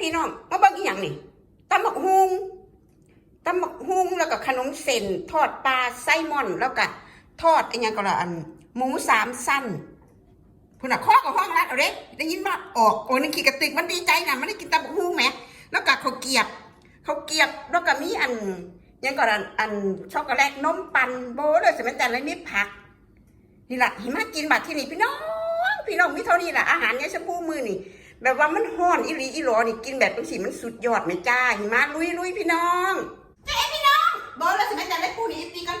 พี่น้องมาเบิ่งอีหยังนี่ตำบักฮุงตำบักฮุงแล้วก็ขนมเส้นทอดปลาไส้มอนแล้วก็ทอดอีหยังก็ละอันหมูสามสั้นพุ่นน่ะข้อกับห้องรัดเอาเด้ได้ยินว่าออกโอ้ยนึกขีกระติกมันดีใจนะมันได้กินตำบักฮุงแหมแล้วก็เขาเกียบเขาเกียบแล้วก็มีอันยังก็อันอันช็อกโกแลตนมปันโบเลยสมัยแต่ละนิดผัก นี่แหละหิมะกินบัดที่นี่พี่น้อง พี่น้องมีเท่านี้แหละอาหารเนี่ยชมพูมือนี่ แบบว่ามันห้อนอีหลีอีหลอนี่กินแบบเป็นสีมันสุดยอดไหมจ้าหิมะลุยลุยพี่น้องเจ๊พี่น้องบอกเลยสมัยแต่ละปูนี่อีปีกัน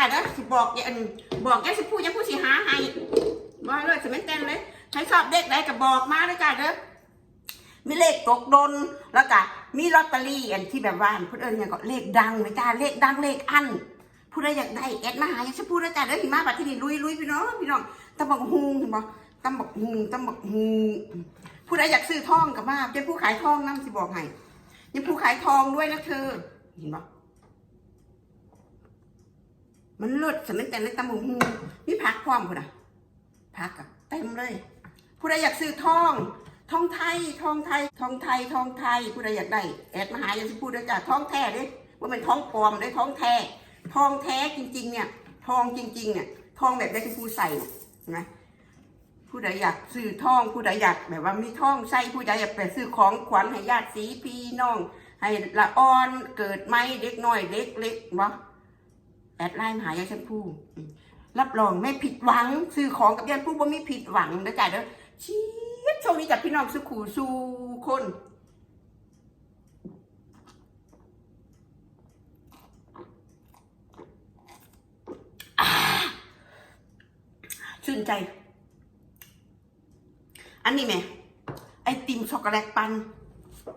อดมาด้วยกันเด้อสิบอกยันบอกแกสิพูดยังพูดสิหาให้บ่เลยสมัยเต้นเลยใครชอบเลขใดก็บอกมาด้วยกันเด้อมีเลขตกดนแล้วก็มีลอตเตอรี่อันที่แบบว่าพื่นเอิญเนี่ยก็เลขดังไม่จ้าเลขดังเลขอันผู้ใดอยากได้แอดมาหาอยากจะพูดนะจ้าเด้อหิมะบัดที่นี่ลุยลุยพี่น้องพี่น้องตำบักฮุงเห็นบ่ตำบักฮุงตำบักฮุงผู้ใดอยากซื้อทองกับมาเป็นผู้ขายทองนั่สิบอกให้ยังผู้ขายทองด้วยนะเธอเห็นบ่ มันเลิศสมัยแต่ในตำบักฮุงมีพักความพุ่นอะพักอะเต็มเลย ผู้ใดอยากซื้อทอง ทองไทย ทองไทย ทองไทย ทองไทย ผู้ใดอยากได้ แอดมาหาอย่างที่พูดด้วยจ้ะทองแท้เด้ว่าเป็นทองปลอมได้ทองแท้ ทองแท้จริง ๆ เนี่ย ทองจริง ๆ เนี่ย ทองแบบได้ที่ผู้ใส่นี่ยเห็นไหมผู้ใดอยากซื้อทอง ผู้ใดอยากแบบว่ามีทองใส่ผู้ใดอยากไปซื้อของขวัญให้ญาติสีพี่น้อง ให้ละอ่อนเกิดไหมเด็กน้อยเล็กเล็กบ่ แอดไลน์มหายายชมพูอืมรับรองไม่ผิดหวังซื้อของกับยายผู้บ่มีผิดหวังนะจ๊ะเด้อชียช่วงนี้จากพี่น้องสุขูสู่คนชื่นใจ อันนี้ไหมไอติมช็อกโกแลตปัน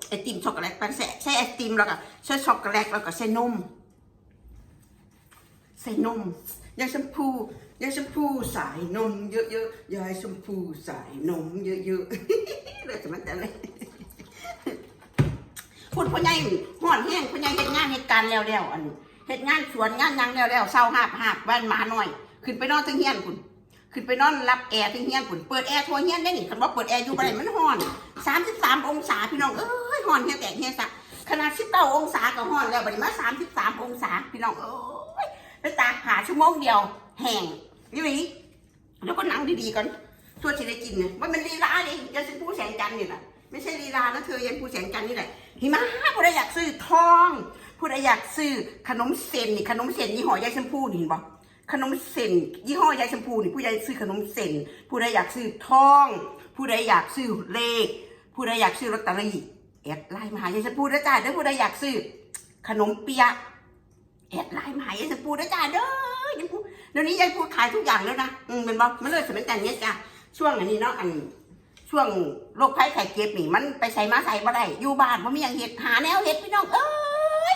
ไอติมช็อกโกแลตปันใส่ใส่ไอติมแล้วก็ใส่ช็อกโกแลตแล้วก็ใส่นม ใส่นมยายชมพูยายชมพูสายนมเยอะๆยายชมพูสายนมเยอะๆเลยจะมันแต่เลยพูดพ่อใหญ่ห่อนแห้งพ่อใหญ่เฮ็ดงานเหตุการณ์แล้วแล้วอันเฮ็ดงานสวนงานยังแล้วแล้วเศร้าหาบหาบบ้านหมาหน่อย ขึ้นไปนอนทั้งเฮียนคุณขึ้นไปนอนรับแอร์ทั้งเฮียนคุณเปิดแอร์ทั่วเฮียนได้นี่คันว่าเปิดแอร์อยู่บ่ได้มันร้อน33องศาพี่น้องเอ้ยร้อนแค่แตกแค่ซะขนาด19องศาก็ร้อนแล้วบัดนี้มา33องศาพี่น้องเอ้ย ไปตากผ่าชั่วโมงเดียว แห้งนี่หลีแล้วก็นั่งดีๆก่อนส่วนที่ได้กินเนี่ยว่ามันลีลาดิยันเป็นผู้แสงจันทร์นี่แหละไม่ใช่ลีลานะเธอยันผู้แสงจันทร์นี่แหละหิมะผู้ใดอยากซื้อทองผู้ใดอยากซื้อขนมเส้นนี่ขนมเส้นยี่ห้อยายชมพูนี่เห็นปะขนมเส้นยี่ห้อยายชมพูนี่ผู้ใดซื้อขนมเส้นผู้ใดอยากซื้อทอง ผู้ใดอยากซื้อเลข ผู้ใดอยากซื้อลอตเตอรี่แอดไลน์มาหายายชมพูนะจ้าเด้อผู้ใดอยากซื้อขนมเปี๊ยะ แอดไลน์มาหายายสปูนะจ้าเด้อยายพูเดี๋ยวนี้ยายพูดขายทุกอย่างแล้วนะอืมเป็นบอกมันเลยสมัยแต่เนี้ยจ้ะช่วงอันนี้เนาะอัน ช่วงโรคภัยไข้เจ็บนี่มันไปใส่มาใส่บ่ได้อยู่บ้านบ่มีอย่างเห็ดหาแนวเห็ดพี่น้องเอ้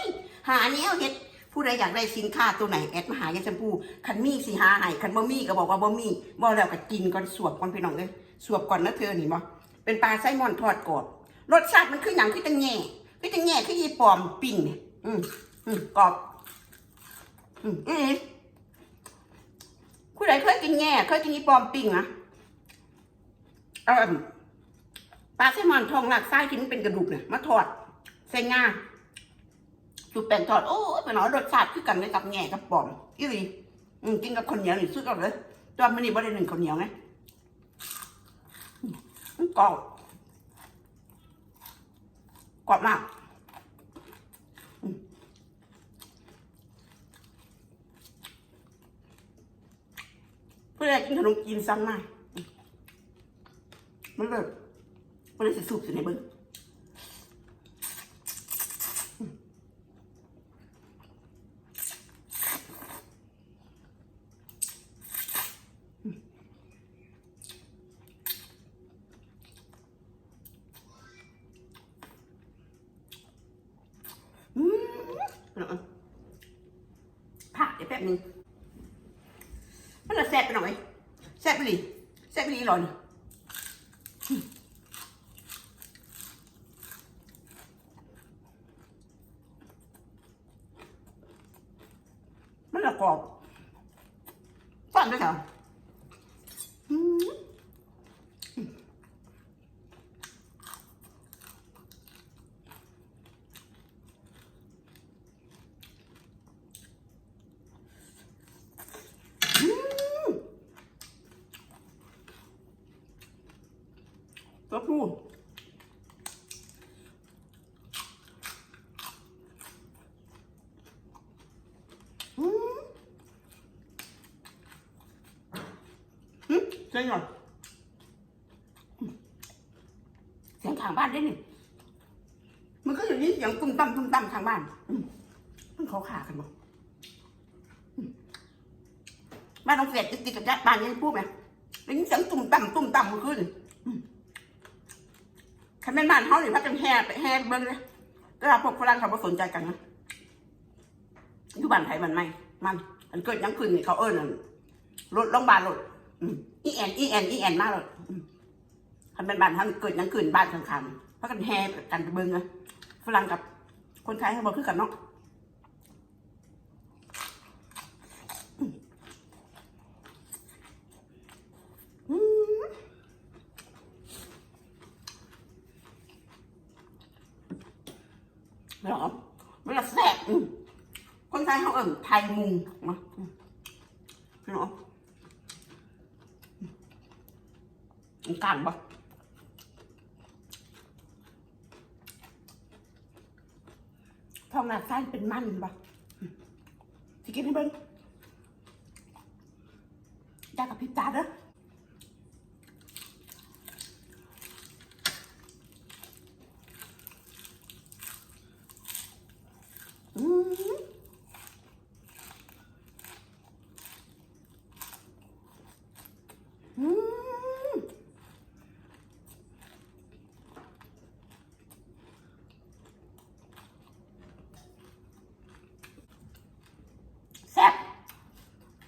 ยหาแนวเห็ดผู้ใดอยากได้สินค้าตัวไหนแอดมาหายายชมพูคันมีสิหาให้คันบ่มีก็บอกว่าบ่มีบ่แล้วก็กินก่อนสวบก่อนพี่น้องเอ้ยสวบก่อนนะเธอนี่บ่เป็นปลาไซลมอนทอดกรอบรสชาติมันคือหยังคือจังแง่คือจังแง่คือยีปอมปิ้งเนี่ยอืมอืมกรอบ อืมอืมคุณใดเคยกินแง่เคยกินอีปอมปิ้งอะเออปลาแซลมอนทองหลักไส้ที่มันเป็นกระดูกเนี่ยมาทอดใส่งาจุดแป้งทอดโอ้ยเป็นหนอรสชาติคือกันเลยกับแง่กับปอมอีหลีอืมกินกับข้าวเหนียวนี่สุดยอดเลยตอนมันนี่บ่ได้หนึ่งข้าวเหนียวไงกรอบกรอบมาก พื่อกินขนมกินซ้ำหน่อยมันเลยมันเลยสูบอยู่ในเบิ้งผักเดี๋ยวแป๊บนึง แซ่บไปหลีหรอนมันละกรอบฟันด้วยค่ะอืม ก็พูดอืม อืมเสียงหน่อยเสียงข้างบ้านได้นี่มันก็อย่างนี้เสียงตุ้มตั้มตุ้มตั้มข้างบ้านมันเขาขากันบ่อืมบ้านน้องเฟดติดกับยัดบ้านนี้พูดไหมได้ยินเสียงตุ้มตั้มตุ้มตั้มมื่อคืนคันแม่นบ้านเขานี่พักกันแห่ไปแห่เบิ้งเลยก็พวกฝรั่งเขาบ่สนใจกันนะอยู่บ้านไทยมันไม่มัน อันเกิดยังคืนนี่เขาเอิ้นอั่นรถโรงพยาบาลรถอืม อีแอนอีแอนอีแอนมากเลยอืมคันเป็นบ้านเขานี่เกิดยังคืนบ้านข้างๆพักกันแห่กันเบิ้งเลยฝรั่งกับคนไทยเขาบอกคือกันเนาะหรอไม่หรอแซ่บคนไทยเขาเอิ่มไทยมุงมาอืมไม่ หรออืมกันปะทองหนาไส้เป็นมันปะอืมสิกินให้เบิ้งจ้ากับพริบตาเด้ออืมอืมแซ่บ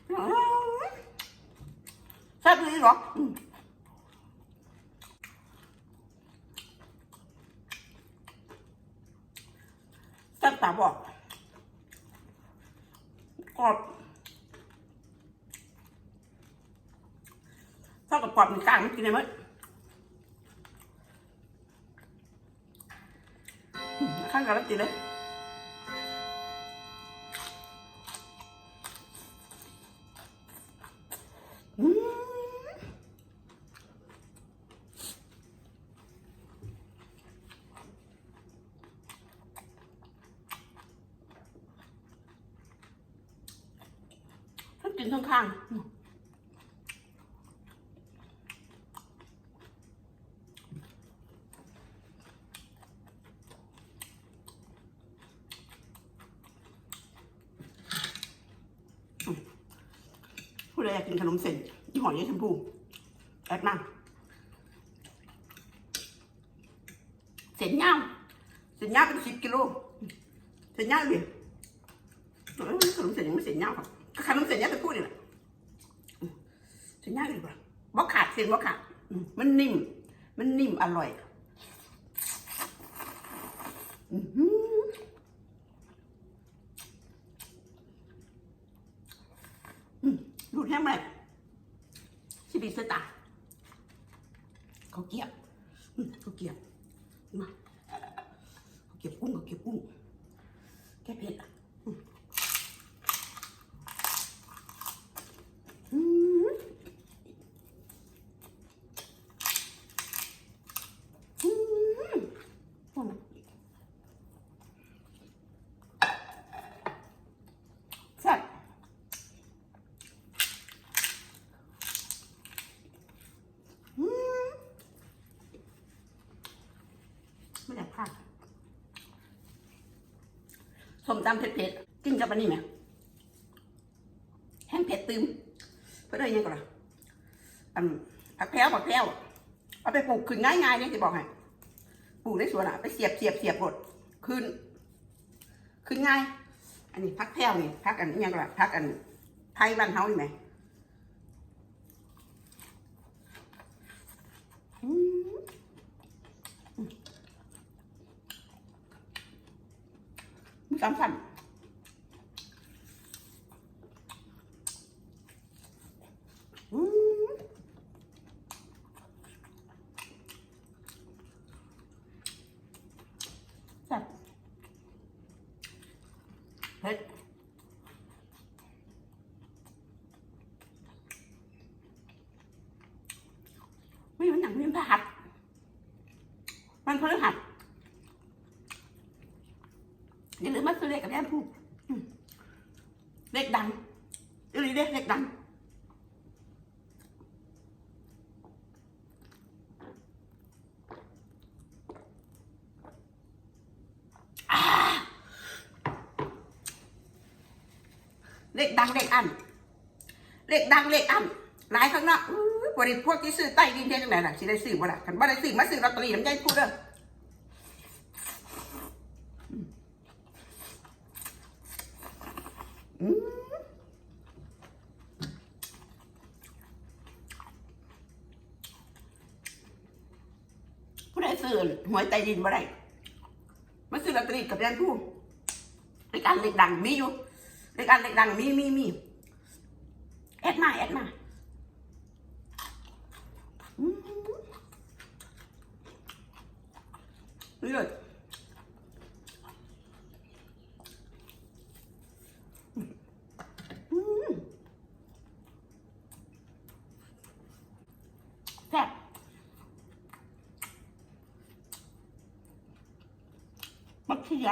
อืมแซ่บเลยเหรออืม แซ่บอกกรอบเท่ากับกรอบมีกลางมันกินได้ไหมอืมข้างกันแล้วกินเลย ผู้ใดอยากกินขนมเส้นยี่ห้อยายชมพูแอดมาเส้นยาวเส้นยาวเป็นสิบกิโลเส้นยาวเลยขนมเส้นยังไม่เส้นยาวครับขนมเส้นยาวจะพูดนี่แหละอืมเส้นยาวดีกว่าบ่ขาดเส้นบ่ขาดมันนิ่ม มันนิ่มอร่อยอือหืออืม ดูดแห้งเลยชิบิสตาเขาเกียบอืมเขาเกียบมาเขาเกียบกุ้งเขาเกียบกุ้งแก้เผ็ดอะอืมอืมอืมอืมแซ่บ อืมไม่ได้พลาดส้ มตำเผ็ดๆกินกับอันนี้ไหมแห้งเผ็ดตืมเพื่อได้ยังก่อนล่ะอันผักแพ้วผักแพ้วเอาไปปลูกขึ้นง่ายๆเนี่ยจะบอกให้ปลูกในสวนอะไปเสียบเสียบเสียบหมดขึ้น ขึ้นง่าย อันนี้พักแพ้วนี่พักอันนี้ยังไงพักอันไทยบ้านเฮานี่ไหมอืมมี สามพันแซ่บเผ็ดไม่มันหนังมันพหัด มันพฤหัส คือเลขกับแอมพูเลขดังอย่าลืมเลขเลขดังเลขดังเลขอันเลขดังเลขอันหลายครั้งนะอื้อบริพวกที่ซื้อใต้ดินเท่จังไหนล่ะสิได้ซื้อบ่ล่ะคันบ่ได้ซื้อมาซื้อลอตเตอรี่น้ำใจพูดเด้อม ผู้ซื้อหวยใต้ดินบ่ได้มาซื้อลอตเตอรี่กับยันผู้รายการเล็กดังมีอยู่รายการเล็กดังมีมีมีแอดมาแอดมาอืมนี่เลยอืมแซ่บ มักเขีย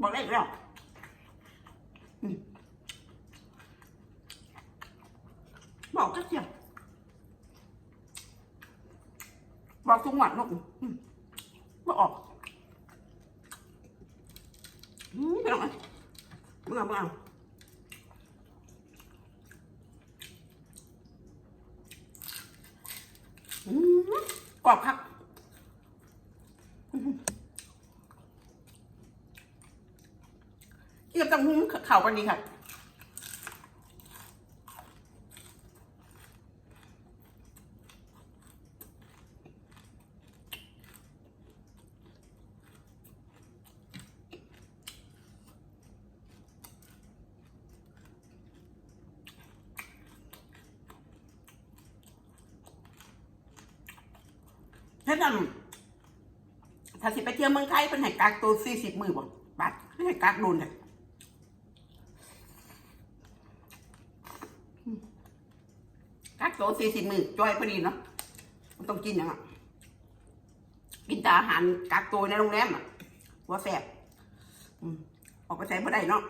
บอกได้อีกแล้วอืมบอกก็เสียงบอกทุกวันลูกอืมบอกออกอืมไม่ต้องไหมมึงเอามึงเอาอืมกรอบครับ เกี่ย วกับหุ้มเข่ากันดีค่ะถ้าทำถ้าสิไปเที่ยวเมืองไทยเป็นให้กากตัวสี่สิบมือบ่บาทให้กากโดนเนี่ย กักโตสี่สิบมือจอยพอดีเนาะมันต้องกินอย่างอะกินแต่อาหารกักตัวในโรงแรมอะหัวแสบออกไปใช้ไม่ได้เนาะ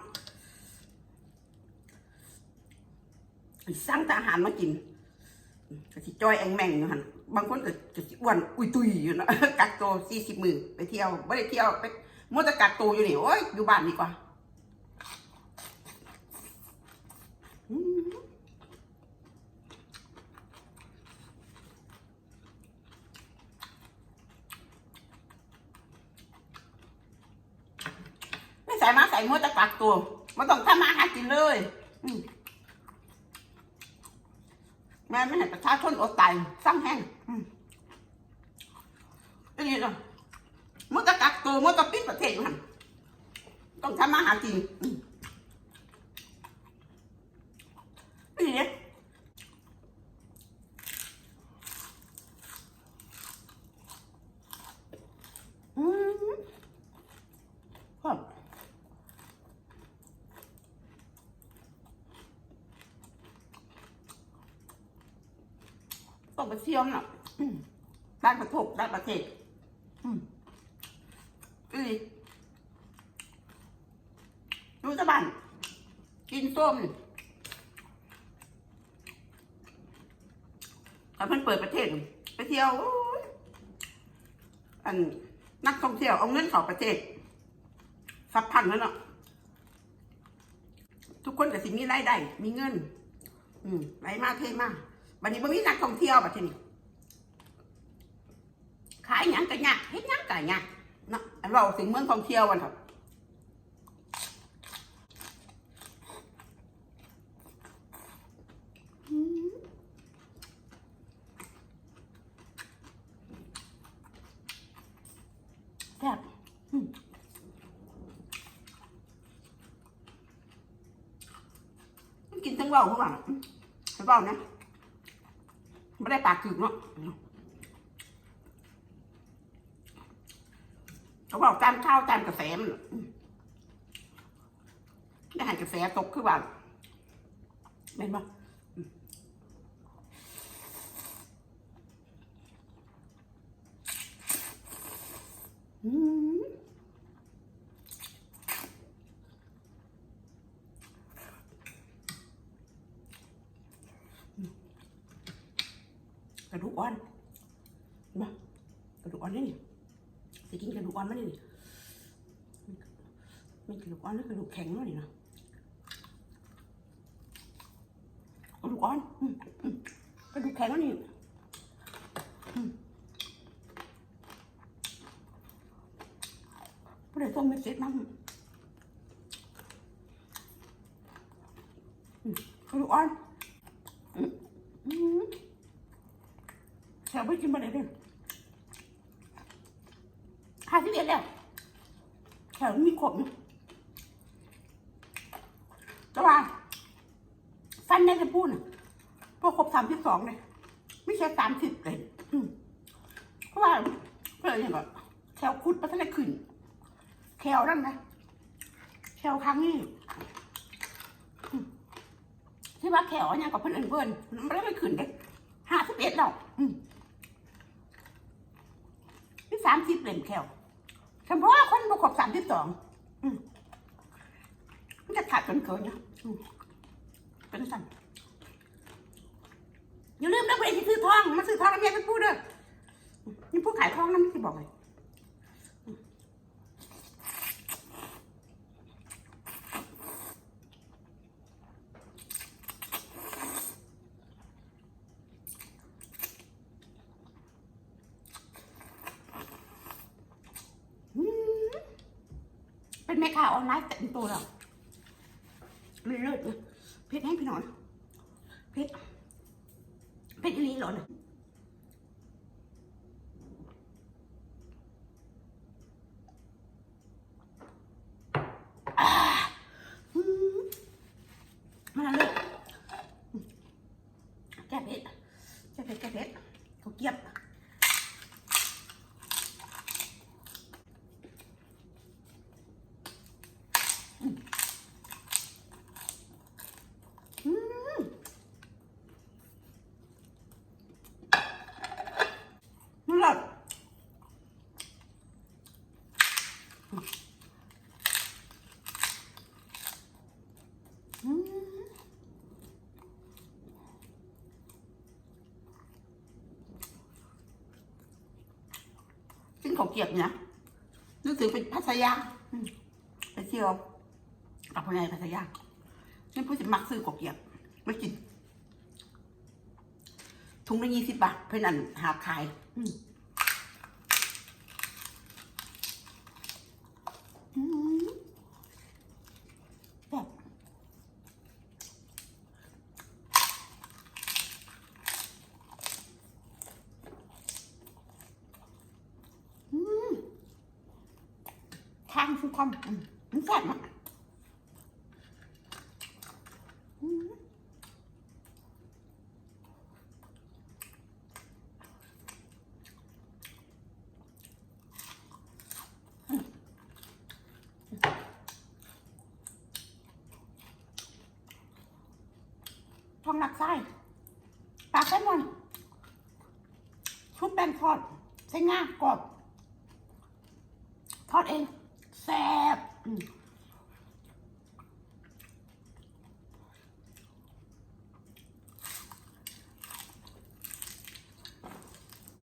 สั่งแต่อาหารมากินก็สิจอยแองแมงอยู่หันบางคนก็จะอ้วนอุ้ยตุยอยู่เนาะกักตัวสี่สิบมือไปเที่ยวไม่ได้เที่ยวไปมัวแต่กักตัวอยู่นี่โอ้ยอยู่บ้านดีกว่า ใส่มาใส่มัวแต่กักตัวไม่ต้องทำมาหากินเลยมแม่ไม่ให้ประชาชนอดตายสร้างแห้งอันนี้เนาะมัวแต่กักตัวมัวแต่ปิดประเทศอยู่หันต้องทำมาหากินอืเนี่ยอืมครับ ต้อง ไปเที่ยวน่ะได้ประทบได้ประเทศอืมอือดูตะบันกินส้มถ้าเพิ่นเปิดประเทศ ไปเที่ยว อันนักท่องเที่ยวเอาเงินเข้าประเทศสับพันแล้วเนาะทุกคนก็สิมีรายได้มีเงิน อืมไหลมาเทมา วันนี้บ่มีนักท่องเที่ยวบัดทีนี้ขายหยังก็ยากเฮ็ดหยังก็ยากนะอันเราถึงเมืองท่องเที่ยวกันครับอืมแซ่บอืมมันกินทั้งเบาทุกอย่างอืมทั้งเบานะ ไม่ได้ปากถึงเนาะเขาบอกจานข้าวจานกาแฟมันะได้หันกาแฟตกคือว่าเป็นปะอืมกระดูก อ่อนเห็นปะกระดูกอ่อนนี่นี่สิกินกระดูกอ่อนมาดิมันกระดูกอ่อนหรือกระดูกแข็งวะนี่นะกระดูกอ่อนกระดูกแข็งวะนี่อืมไม่ได้ต้มไม่เสร็จมั้งกระดูกอ่อน แถวไปกินมาได้ด้วยห้าสิบเอ็ดแล้วแถวมีขบนะแต่ว่าฟันได้จะพูดนะพอครบสามสิบสองเลยไม่ใช่สามสิบเลยเพราะว่าเพื่อนอย่างแบบแถวคุดพัฒนาขึ้นแถวนั่นนะแถวครั้งนี้ที่ว่าแถวเนี่ยกับเพื่อนเพื่อนมันไม่ได้ไม่ขึ้นเลยห้าสิบเอ็ดแล้วอืม สามสิบเหรียญแควเฉพาะคนบุกบสามสิบสองมันจะขาดจนเกินนะเป็นสั่นอย่าลืมนะเพื่อนที่ซื้อทองมาซื้อทองแล้วเมียเปพูดเด้อนี่ผู้ขายทองนั่นไม่ได้บอกเลยอืมเป็นแม่ ค้าออนไลน์เต็มตัวแล้วเลิศๆนะเพชรให้พี่หน่อยเพชรเพชรอีหลีเหรอเนี่ยอ่าอืมาเลยอืมแก้เพชรแก้เพชรแก้เพชรเขาเกียบ อืมมันหลับอืม ซึ่งเขาเก็บเนี่ยนึกถึงเป็นพัทยาไปเที่ยวกับคนในพัทยานี่ผู้สิมักซื้อกบเกียบไม่กิน ถุงละยี่สิบบาทเพื่อนอันหาขาย อืมอืมแบบอืมทางสุดคำอืมมันแซ่บมาก ท องหลักไส้ปลาแซลมอนชุบแป้งทอดใส่ง่ากรอบทอดเอง